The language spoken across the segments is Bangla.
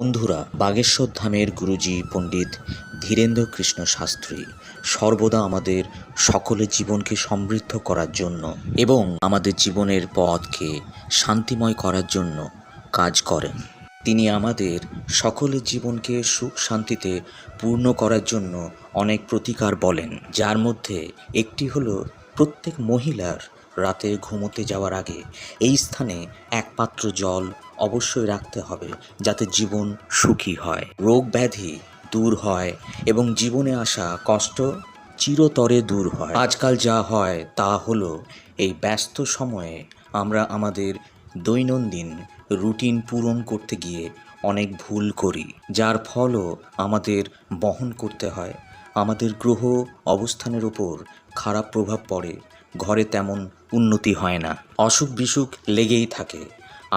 বন্ধুরা, বাগেশ্বর ধামের গুরুজি পণ্ডিত ধীরেন্দ্র কৃষ্ণ শাস্ত্রী সর্বদা আমাদের সকলের জীবনকে সমৃদ্ধ করার জন্য এবং আমাদের জীবনের পথকে শান্তিময় করার জন্য কাজ করেন। তিনি আমাদের সকলের জীবনকে সুখ শান্তিতে পূর্ণ করার জন্য অনেক প্রতিকার বলেন, যার মধ্যে একটি হলো প্রত্যেক মহিলার রাতে ঘুমোতে যাওয়ার আগে এই স্থানে এক পাত্র জল অবশ্যই রাখতে হবে যাতে জীবন সুখী হয়। রোগ ব্যাধি দূর হয় এবং জীবনে আসা কষ্ট চিরতরে দূর হয়। আজকাল যা হয় তা হলো এই ব্যস্ত সময়ে আমরা আমাদের দৈনন্দিন রুটিন পূরণ করতে গিয়ে অনেক ভুল করি, যার ফলও আমাদের বহন করতে হয়। আমাদের গ্রহ অবস্থানের ওপর খারাপ প্রভাব পড়ে, ঘরে তেমন উন্নতি হয় না। অসুখ বিসুখ লেগেই থাকে।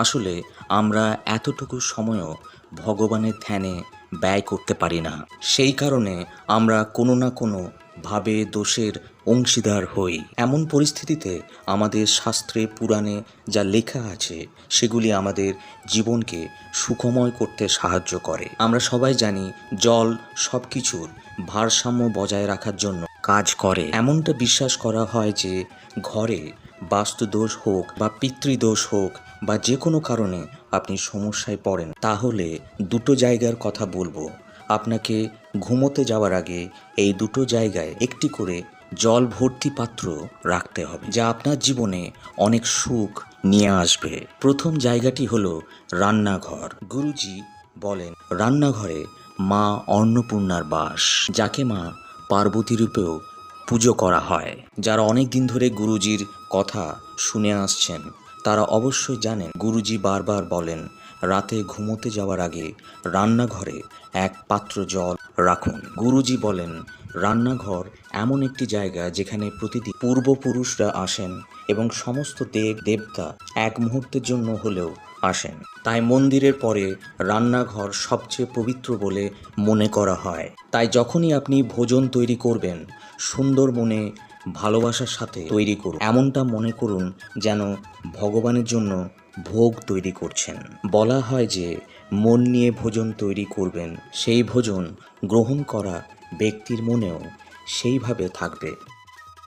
আসলে আমরা এতটুকু সময়ও ভগবানের ধ্যানে ব্যয় করতে পারি না। সেই কারণে আমরা কোনো না কোনো ভাবে দোষের অংশীদার হই। এমন পরিস্থিতিতে আমাদের শাস্ত্রে, পুরাণে যা লেখা আছে, সেগুলি আমাদের জীবনকে সুখময় করতে সাহায্য করে। আমরা সবাই জানি জল সব কিছুর ভারসাম্য বজায় রাখার জন্য কাজ করে। এমনটা বিশ্বাস করা হয় যে ঘরে বাস্তুদোষ হোক বা পিতৃদোষ হোক বা যে কোনো কারণে আপনি সমস্যায় পড়েন, তাহলে দুটো জায়গার কথা বলব। আপনাকে ঘুমোতে যাওয়ার আগে এই দুটো জায়গায় একটি করে জল ভর্তি পাত্র রাখতে হবে, যা আপনার জীবনে অনেক সুখ নিয়ে আসবে। প্রথম জায়গাটি হলো রান্নাঘর। গুরুজি বলেন, রান্নাঘরে মা অন্নপূর্ণার বাস, যাকে মা পার্বতী রূপেও পুজো করা হয়। যারা অনেক দিন ধরে গুরুজির কথা শুনে আসছেন তারা অবশ্যই জানেন, গুরুজি বারবার বলেন, রাতে ঘুমোতে যাওয়ার আগে রান্নাঘরে এক পাত্র জল রাখুন। গুরুজি বলেন, রান্নাঘর এমন একটি জায়গা যেখানে প্রতিদিন পূর্বপুরুষরা আসেন এবং সমস্ত দেব, দেবতা এক মুহূর্তের জন্য হলেও আসেন। তাই মন্দিরের পরে রান্নাঘর সবচেয়ে পবিত্র বলে মনে করা হয়। তাই যখনই আপনি ভোজন তৈরি করবেন সুন্দর মনে ভালোবাসার সাথে তৈরি করুন। এমনটা মনে করুন যেন ভগবানের জন্য ভোগ তৈরি করছেন। বলা হয় যে, মন নিয়ে ভোজন তৈরি করবেন, সেই ভোজন গ্রহণ করা ব্যক্তির মনেও সেইভাবে থাকবে।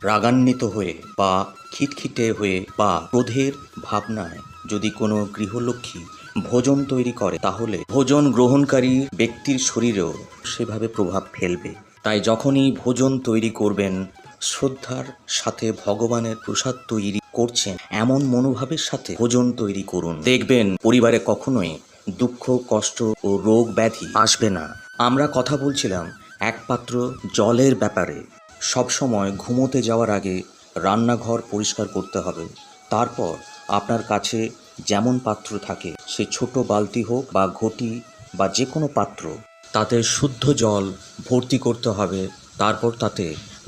রাগান্বিত হয়ে বা খিটখিটে হয়ে বা ক্রোধের ভাবনায় যদি কোনো গৃহলক্ষ্মী ভোজন তৈরি করে, তাহলে ভোজন গ্রহণকারী ব্যক্তির শরীরেও সেভাবে প্রভাব ফেলবে। তাই যখনই ভোজন তৈরি করবেন শ্রদ্ধার সাথে ভগবানের প্রসাদ তৈরি করছেন। এমন মনোভাবের সাথে ভোজন তৈরি করুন। দেখবেন পরিবারে কখনোই দুঃখ, কষ্ট ও রোগ ব্যাধি আসবে না। আমরা কথা বলছিলাম একমাত্র জলের ব্যাপারে। সবসময় ঘুমোতে যাওয়ার আগে রান্নাঘর পরিষ্কার করতে হবে। তারপর আপনার কাছে যেমন পাত্র থাকে, সে ছোট বালতি হোক বা ঘটি বা যে কোনো পাত্র, তাতে শুদ্ধ জল ভর্তি করতে হবে। তারপর তাতে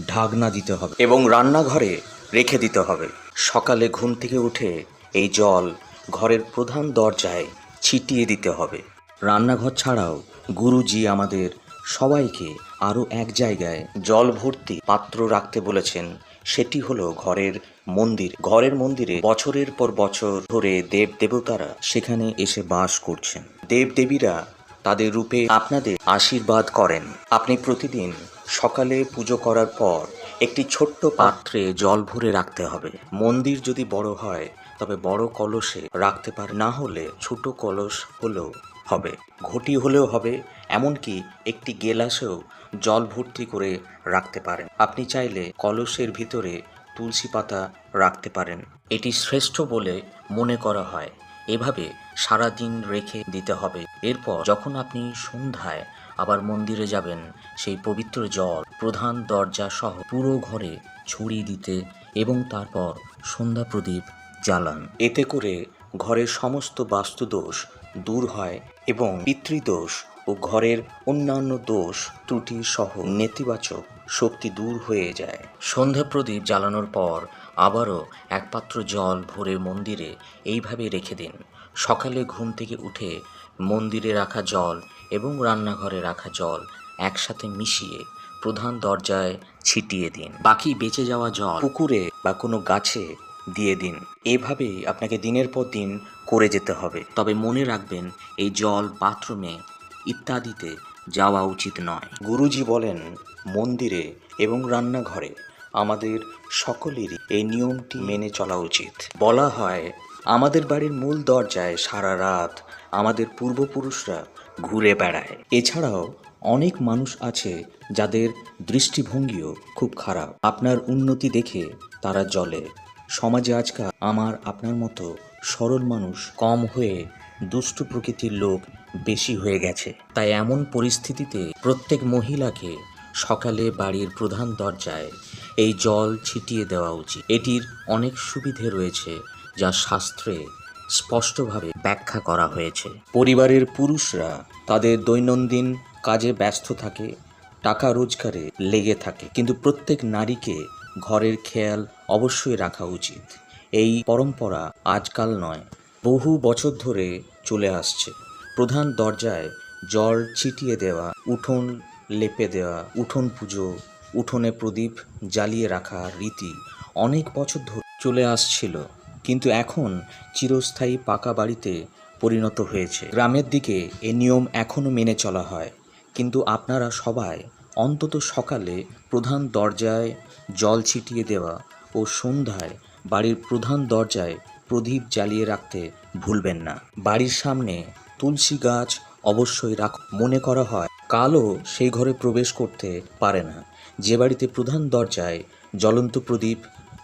ঢাকনা দিতে হবে এবং রান্নাঘরে রেখে দিতে হবে। সকালে ঘুম থেকে উঠে এই জল ঘরের প্রধান দরজায় ছিটিয়ে দিতে হবে। রান্নাঘর ছাড়াও গুরুজি আমাদের সবাইকে আরও এক জায়গায় জল ভর্তি পাত্র রাখতে বলেছেন। সেটি হলো ঘরের মন্দির। ঘরের মন্দিরে বছরের পর বছর ধরে দেব দেবতারা সেখানে এসে বাস করছেন। দেব দেবীরা তাদের রূপে আপনাদের আশীর্বাদ করেন। আপনি প্রতিদিন সকালে পুজো করার পর একটি ছোট্ট পাত্রে জল ভরে রাখতে হবে। মন্দির যদি বড় হয়, তবে বড় কলসে রাখতে পারে, না হলে ছোট কলস হলেও হবে। ঘটি হলেও হবে, এমনকি একটি গেলাসেও জল ভর্তি করে রাখতে পারেন। আপনি চাইলে কলসের ভিতরে তুলসী পাতা রাখতে পারেন। এটি শ্রেষ্ঠ বলে মনে করা হয়। এভাবে সারা দিন রেখে দিতে হবে। এরপর যখন আপনি সন্ধ্যায় আবার মন্দিরে যাবেন, সেই পবিত্র জল প্রধান দরজা সহ পুরো ঘরে ছড়িয়ে দিতে এবং তারপর সন্ধ্যা প্রদীপ জ্বালান। এতে করে ঘরের সমস্ত বাস্তুদোষ দূর হয় এবং পিতৃদোষ ও ঘরের অন্যান্য দোষ, ত্রুটি সহ নেতিবাচক শক্তি দূর হয়ে যায়। সন্ধ্যা প্রদীপ জ্বালানোর পর আবারও এক পাত্র জল ভরে মন্দিরে এইভাবে রেখে দিন। সকালে ঘুম থেকে উঠে মন্দিরে রাখা জল এবং রান্নাঘরে রাখা জল একসাথে মিশিয়ে প্রধান দরজায় ছিটিয়ে দিন। বাকি বেঁচে যাওয়া জল পুকুরে বা কোনো গাছে দিয়ে দিন। এভাবেই আপনাকে দিনের পর দিন করে যেতে হবে। তবে মনে রাখবেন, এই জল বাথরুমে ইত্যাদিতে যাওয়া উচিত নয়। গুরুজি বলেন, মন্দিরে এবং রান্নাঘরে আমাদের সকলেরই এই নিয়মটি মেনে চলা উচিত। বলা হয়, আমাদের বাড়ির মূল দরজায় সারা রাত আমাদের পূর্বপুরুষরা ঘুরে বেড়ায়। এছাড়াও অনেক মানুষ আছে যাদের দৃষ্টিভঙ্গিও খুব খারাপ। আপনার উন্নতি দেখে তারা জলে সমাজে আজকাল আমার আপনার মতো সরল মানুষ কম হয়ে দুষ্টু প্রকৃতির লোক বেশি হয়ে গেছে। তাই এমন পরিস্থিতিতে প্রত্যেক মহিলাকে সকালে বাড়ির প্রধান দরজায় এই জল ছিটিয়ে দেওয়া উচিত। এটির অনেক সুবিধে রয়েছে যা শাস্ত্রে স্পষ্টভাবে ব্যাখ্যা করা হয়েছে। পরিবারের পুরুষরা তাদের দৈনন্দিন কাজে ব্যস্ত থাকে, টাকা রোজগারে লেগে থাকে। কিন্তু প্রত্যেক নারীকে ঘরের খেয়াল অবশ্যই রাখা উচিত। এই পরম্পরা আজকাল নয়, বহু বছর ধরে চলে আসছে। প্রধান দরজায় জল ছিটিয়ে দেওয়া, উঠোন লেপে দেওয়া, উঠোন পুজো, উঠোনে প্রদীপ জ্বালিয়ে রাখা রীতি অনেক বছর ধরে চলে আসছিল, কিন্তু এখন চিরস্থায়ী পাকা বাড়িতে পরিণত হয়েছে। গ্রামের দিকে এ নিয়ম এখনও মেনে চলা হয়, কিন্তু আপনারা সবাই অন্তত সকালে প্রধান দরজায় জল ছিটিয়ে দেওয়া ও সন্ধ্যায় বাড়ির প্রধান দরজায় প্রদীপ জ্বালিয়ে রাখতে ভুলবেন না। বাড়ির সামনে তুলসী গাছ অবশ্যই রাখ, মনে করা হয়। কালও সেই ঘরে প্রবেশ করতে পারে না। যে বাড়িতে প্রধান দরজায় জ্বলন্ত প্রদীপ,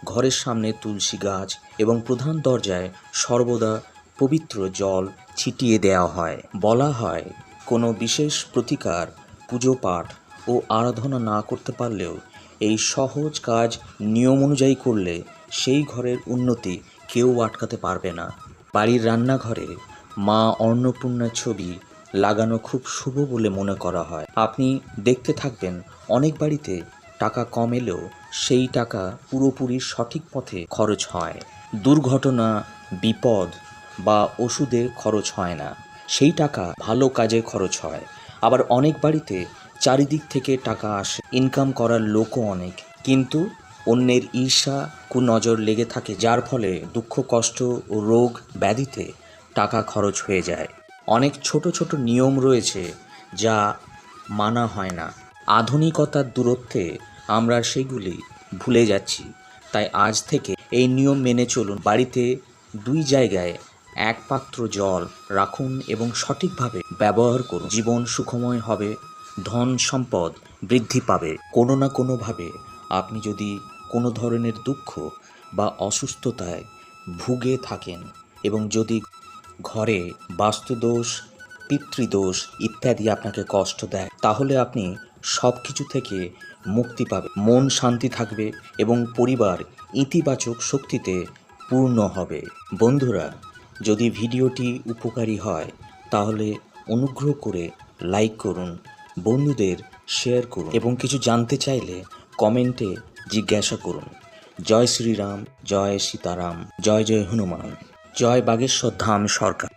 ঘরের সামনে তুলসী গাছ এবং প্রধান দরজায় সর্বদা পবিত্র জল ছিটিয়ে দেওয়া হয়। বলা হয়, কোনো বিশেষ প্রতিকার, পুজো পাঠ ও আরাধনা না করতে পারলেও এই সহজ কাজ নিয়ম অনুযায়ী করলে সেই ঘরের উন্নতি কেউ আটকাতে পারবে না। বাড়ির রান্নাঘরে মা অন্নপূর্ণার ছবি লাগানো খুব শুভ বলে মনে করা হয়। আপনি দেখতে থাকবেন, অনেক বাড়িতে টাকা কম এলেও সেই টাকা পুরোপুরি সঠিক পথে খরচ হয়। দুর্ঘটনা, বিপদ বা ওষুধে খরচ হয় না। সেই টাকা ভালো কাজে খরচ হয়। আবার অনেক বাড়িতে চারিদিক থেকে টাকা আসে। ইনকাম করার লোকও অনেক। কিন্তু অন্যের ঈর্ষা, কুনজর লেগে থাকে, যার ফলে দুঃখ, কষ্ট ও রোগ ব্যাধিতে টাকা খরচ হয়ে যায়। অনেক ছোট ছোট নিয়ম রয়েছে যা মানা হয় না। আধুনিকতার দূরত্বে আমরা সেগুলি ভুলে যাচ্ছি। তাই আজ থেকে এই নিয়ম মেনে চলুন। বাড়িতে দুই জায়গায় এক পাত্র জল রাখুন এবং সঠিকভাবে ব্যবহার করুন। জীবন সুখময় হবে, ধন সম্পদ বৃদ্ধি পাবে। কোনো না কোনোভাবে আপনি যদি কোনো ধরনের দুঃখ বা অসুস্থতায় ভুগে থাকেন এবং যদি ঘরে বাস্তুদোষ, পিতৃদোষ ইত্যাদি আপনাকে কষ্ট দেয়, তাহলে আপনি সব কিছু থেকে মুক্তি পাবে মন শান্তি থাকবে এবং পরিবার ইতিবাচক শক্তিতে পূর্ণ হবে। বন্ধুরা, যদি ভিডিওটি উপকারী হয়, তাহলে অনুগ্রহ করে লাইক করুন, বন্ধুদের শেয়ার করুন এবং কিছু জানতে চাইলে কমেন্টে জিজ্ঞাসা করুন। জয় শ্রীরাম, জয় সীতারাম, জয় জয় হনুমান। জয় বাগেশ্বর ধাম সরকার।